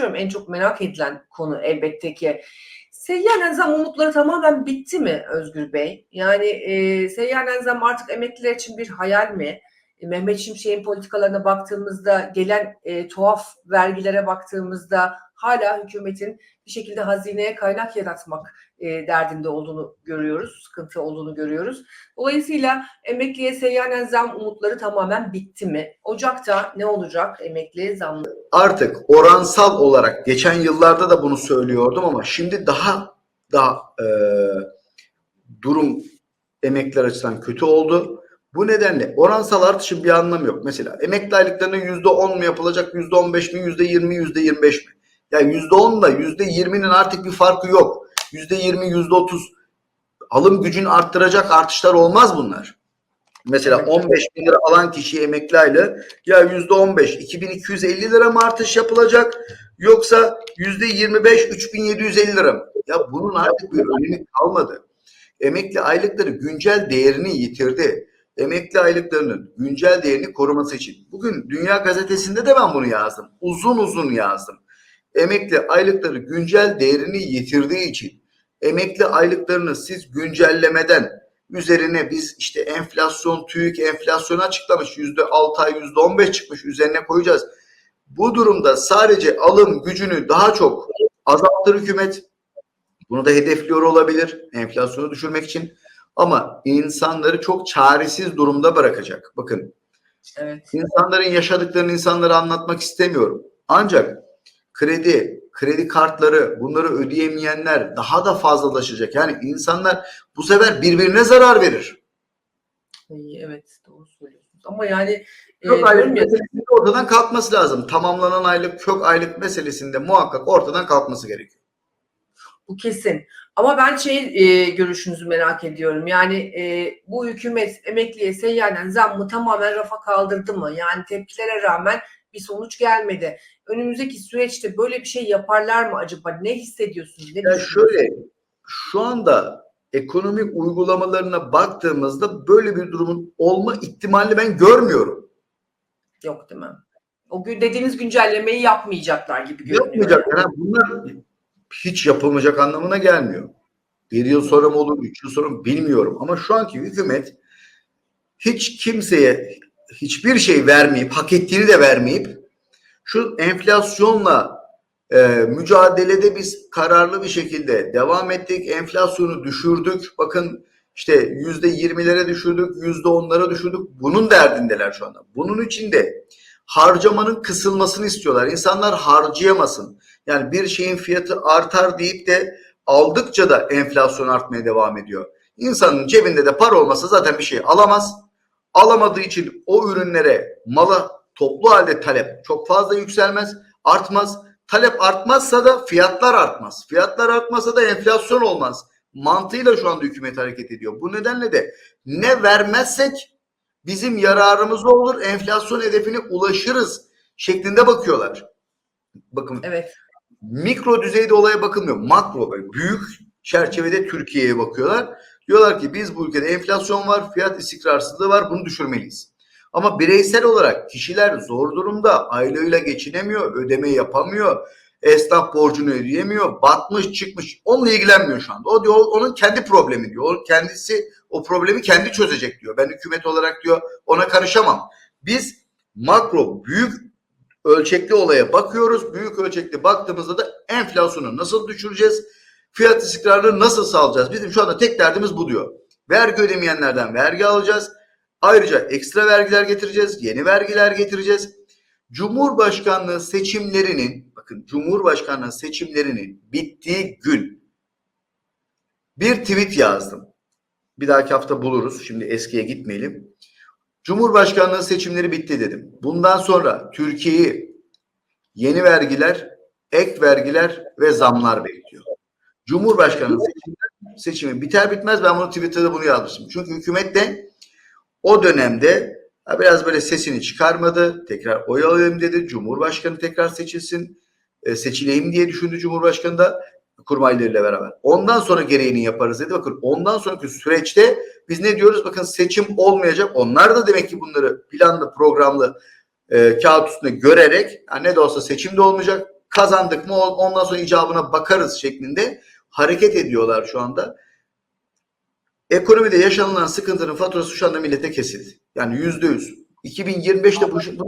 geçiyorum. En çok merak edilen konu elbette ki. Seyyar zam umutları tamamen bitti mi Özgür Bey? Yani e, seyyar zam artık emekliler için bir hayal mi? E, Mehmet Şimşek'in politikalarına baktığımızda, gelen e, tuhaf vergilere baktığımızda hala hükümetin bir şekilde hazineye kaynak yaratmak e, derdinde olduğunu görüyoruz, sıkıntı olduğunu görüyoruz. Dolayısıyla emekliye seyyanen zam umutları tamamen bitti mi? Ocakta ne olacak emekliye zamlı? Artık oransal olarak geçen yıllarda da bunu söylüyordum ama şimdi daha daha e, durum emekliler açısından kötü oldu. Bu nedenle oransal artışın bir anlamı yok. Mesela emekli aylıklarının yüzde on mu yapılacak, yüzde on beş mi, yüzde yirmi, yüzde yirmi beş mi? Yani yüzde onla yüzde yirminin artık bir farkı yok. Yüzde yirmi, yüzde otuz alım gücünü arttıracak artışlar olmaz bunlar. Mesela Evet. 15 bin lira alan kişiye emekli aylığı ya yüzde 15 2250 lira mı artış yapılacak yoksa yüzde 25 3750 lira mı? Ya bunun artık bir önemi kalmadı. Emekli aylıkları güncel değerini yitirdi. Emekli aylıklarının güncel değerini koruması için. Bugün Dünya Gazetesi'nde de ben bunu yazdım. Uzun uzun yazdım. Emekli aylıkları güncel değerini yitirdiği için emekli aylıklarını siz güncellemeden üzerine biz işte enflasyon, TÜİK enflasyonu açıklamış. Yüzde altı ay, yüzde on beş çıkmış üzerine koyacağız. Bu durumda sadece alım gücünü daha çok azaltır hükümet. Bunu da hedefliyor olabilir enflasyonu düşürmek için. Ama insanları çok çaresiz durumda bırakacak. Bakın Evet. insanların yaşadıklarını insanlara anlatmak istemiyorum. Ancak kredi, kredi kartları bunları ödeyemeyenler daha da fazlalaşacak. Yani insanlar bu sefer birbirine zarar verir. İyi, Evet doğru söylüyorsunuz. Ama yani e, Kök aylık diyorum ya, meselesinde ortadan kalkması lazım. Tamamlanan aylık, kök aylık meselesinde muhakkak ortadan kalkması gerekiyor. bu kesin. Ama ben şey e, görüşünüzü merak ediyorum. Yani e, bu hükümet emekliye seyyanen zammı tamamen rafa kaldırdı mı? Yani tepkilere rağmen bir sonuç gelmedi. Önümüzdeki süreçte böyle bir şey yaparlar mı acaba? Ne hissediyorsunuz? Ne Ya şöyle şu anda ekonomik uygulamalarına baktığımızda böyle bir durumun olma ihtimalini ben görmüyorum. Yok değil mi? O gün dediğiniz güncellemeyi yapmayacaklar gibi görünüyor. Yapmayacak. Yani bunlar hiç yapılmayacak anlamına gelmiyor. Bir yıl sonra mı olur, üç yıl sonra mı bilmiyorum. Ama şu anki hükümet hiç kimseye hiçbir şey vermeyip, hak ettiğini de vermeyip şu enflasyonla e, mücadelede biz kararlı bir şekilde devam ettik. Enflasyonu düşürdük. Bakın işte yüzde yirmilere düşürdük, yüzde onlara düşürdük. Bunun derdindeler şu anda. Bunun için de harcamanın kısılmasını istiyorlar. İnsanlar harcayamasın. Yani bir şeyin fiyatı artar deyip de aldıkça da enflasyon artmaya devam ediyor. İnsanın cebinde de para olmasa zaten bir şey alamaz. Alamadığı için o ürünlere, mala toplu halde talep çok fazla yükselmez, artmaz. Talep artmazsa da fiyatlar artmaz. Fiyatlar artmasa da enflasyon olmaz. Mantığıyla şu anda hükümet hareket ediyor. Bu nedenle de ne vermezsek bizim yararımız olur, enflasyon hedefine ulaşırız şeklinde bakıyorlar. Bakın Evet. mikro düzeyde olaya bakılmıyor. Makro büyük çerçevede Türkiye'ye bakıyorlar. Diyorlar ki biz bu ülkede enflasyon var, fiyat istikrarsızlığı var, bunu düşürmeliyiz. Ama bireysel olarak kişiler zor durumda, aylığıyla geçinemiyor, ödeme yapamıyor, esnaf borcunu ödeyemiyor, batmış çıkmış. Onunla ilgilenmiyor şu anda. O diyor onun kendi problemi diyor. Kendisi o problemi kendi çözecek diyor. Ben hükümet olarak diyor ona karışamam. Biz makro büyük ölçekli olaya bakıyoruz. Büyük ölçekli baktığımızda da enflasyonu nasıl düşüreceğiz? Fiyat istikrarını nasıl sağlayacağız? Bizim şu anda tek derdimiz bu diyor. Vergi ödemeyenlerden vergi alacağız. Ayrıca ekstra vergiler getireceğiz. Yeni vergiler getireceğiz. Cumhurbaşkanlığı seçimlerinin bakın Cumhurbaşkanlığı seçimlerinin bittiği gün bir tweet yazdım. Bir dahaki hafta buluruz. Şimdi eskiye gitmeyelim. Cumhurbaşkanlığı seçimleri bitti dedim. Bundan sonra Türkiye'yi yeni vergiler, ek vergiler ve zamlar bekliyor. Cumhurbaşkanlığı seçimi, biter bitmez ben bunu Twitter'da bunu yazmıştım. Çünkü hükümet de o dönemde biraz böyle sesini çıkarmadı. Tekrar oy alayım dedi. Cumhurbaşkanı tekrar seçilsin. E, seçileyim diye düşündü Cumhurbaşkanı da kurmaylarıyla beraber. Ondan sonra gereğini yaparız dedi. Bakın ondan sonraki süreçte biz ne diyoruz? Bakın seçim olmayacak. Onlar da demek ki bunları planlı, programlı e, kağıt üstünde görerek yani ne de olsa seçim de olmayacak. kazandık mı ondan sonra icabına bakarız şeklinde hareket ediyorlar şu anda. Ekonomide yaşanılan sıkıntının faturası şu anda millete kesildi. Yani yüzde yüz. 2025'te bu, içine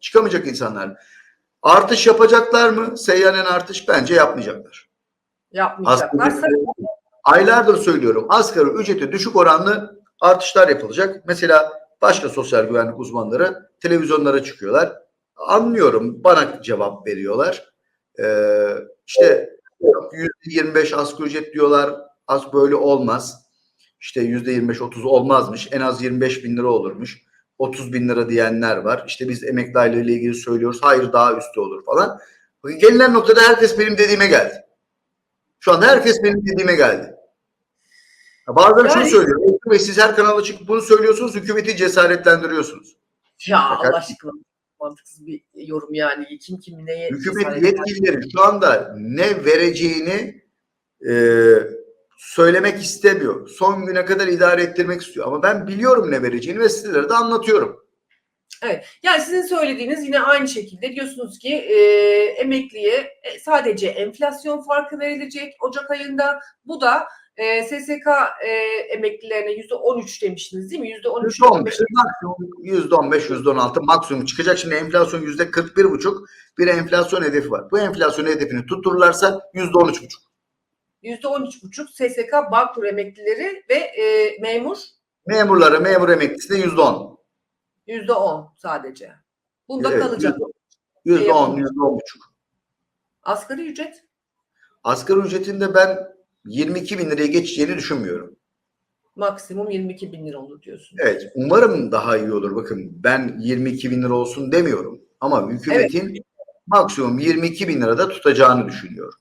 çıkamayacak insanlar. Artış yapacaklar mı? Seyyanen artış bence yapmayacaklar. Yapmayacaklar. Aslında- Aylardır söylüyorum. Asgari ücreti düşük oranlı artışlar yapılacak. Mesela başka sosyal güvenlik uzmanları televizyonlara çıkıyorlar. Anlıyorum. Bana cevap veriyorlar. Ee, işte %25 asgari ücret diyorlar. Az böyle olmaz. İşte %25-30 olmazmış. En az 25 bin lira olurmuş. 30 bin lira diyenler var. İşte biz emekli aylığı ile ilgili söylüyoruz. Hayır daha üstü olur falan. Gelinen noktada herkes benim dediğime geldi. Şu anda herkes benim dediğime geldi. Şunu Yani- söylüyor. Özgür Bey siz her kanala çıkıp bunu söylüyorsunuz. Hükümeti cesaretlendiriyorsunuz. Ya Fakat- Allah aşkına mantıksız bir yorum yani. Kim kimi neye Hükümet yetkilileri şu anda ne vereceğini e, söylemek istemiyor. Son güne kadar idare ettirmek istiyor. Ama ben biliyorum ne vereceğini ve sizlere de anlatıyorum. Yani sizin söylediğiniz yine aynı şekilde diyorsunuz ki e, emekliye e, sadece enflasyon farkı verilecek Ocak ayında. Bu da e, SSK e, emeklilerine yüzde 13 demiştiniz değil mi? Yüzde 13 %15, 15 maksimum %15, %16 maksimum çıkacak. Şimdi enflasyon %41,5 bir enflasyon hedefi var. Bu enflasyon hedefini tuttururlarsa %13,5. yüzde 13 buçuk SSK Bağkur emeklileri ve e, memur Memurlara, memur emeklisine %10. yüzde 10 sadece. Bunda Evet, kalacak. %10, Şey yapalım. %10,5. Asgari ücret Asgari ücretinde ben 22 bin liraya geçeceğini düşünmüyorum. maksimum 22 bin lira olur diyorsun. Evet, umarım daha iyi olur. Bakın ben 22 bin lira olsun demiyorum. Ama hükümetin maksimum 22 bin lirada tutacağını düşünüyorum.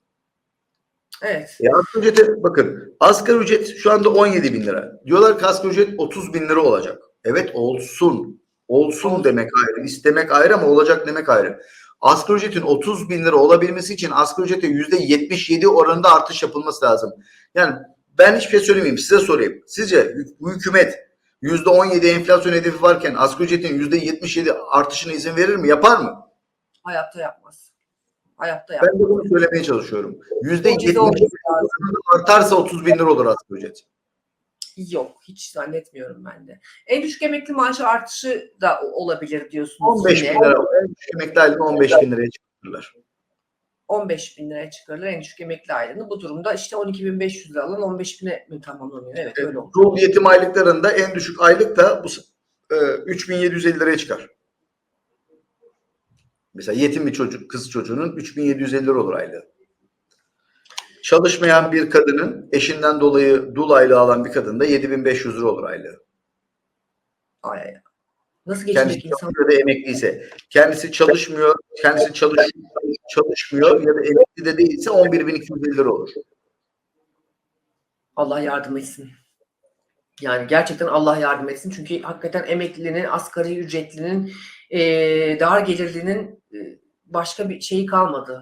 Evet. E asgari ücrete bakın. Asgari ücret şu anda 17 bin lira. Diyorlar ki asgari ücret 30 bin lira olacak. Evet olsun. Olsun demek ayrı. istemek ayrı ama olacak demek ayrı. Asgari ücretin 30 bin lira olabilmesi için asgari ücrete %77 oranında artış yapılması lazım. Yani ben hiçbir şey söylemeyeyim. Size sorayım. Sizce bu hükümet %17 enflasyon hedefi varken asgari ücretin %77 artışına izin verir mi? Yapar mı? Hayatta yapmaz. Hayatta yapmaz. Ben de bunu söylemeye çalışıyorum. Mucize %77 olması lazım. artarsa 30 bin lira olur asgari ücret. Yok hiç zannetmiyorum ben de. En düşük emekli maaşı artışı da olabilir diyorsunuz. 15 yine. bin lira. En düşük emekli aylığını 15 bin liraya çıkartırlar. 15 bin liraya çıkarılır en düşük emekli aylığını. Bu durumda işte 12.500 lira alan 15 bine mi tamamlanıyor? Evet öyle oldu. Ruh yetim aylıklarında en düşük aylık da bu e, 3750 liraya çıkar. Mesela yetim bir çocuk, kız çocuğunun 3750 lira olur aylığı. Çalışmayan bir kadının eşinden dolayı dul aylığı alan bir kadın da 7500 lira olur aylığı. Ay. Nasıl Kendisi geçecek insan? çalışmıyor da emekliyse. Kendisi çalışmıyor, kendisi çalışıyor, çalışmıyor ya da emekli de değilse 11.250 lira olur. Allah yardım etsin. Yani gerçekten Allah yardım etsin. Çünkü hakikaten emeklinin, asgari ücretlinin, eee dar gelirlinin başka bir şeyi kalmadı.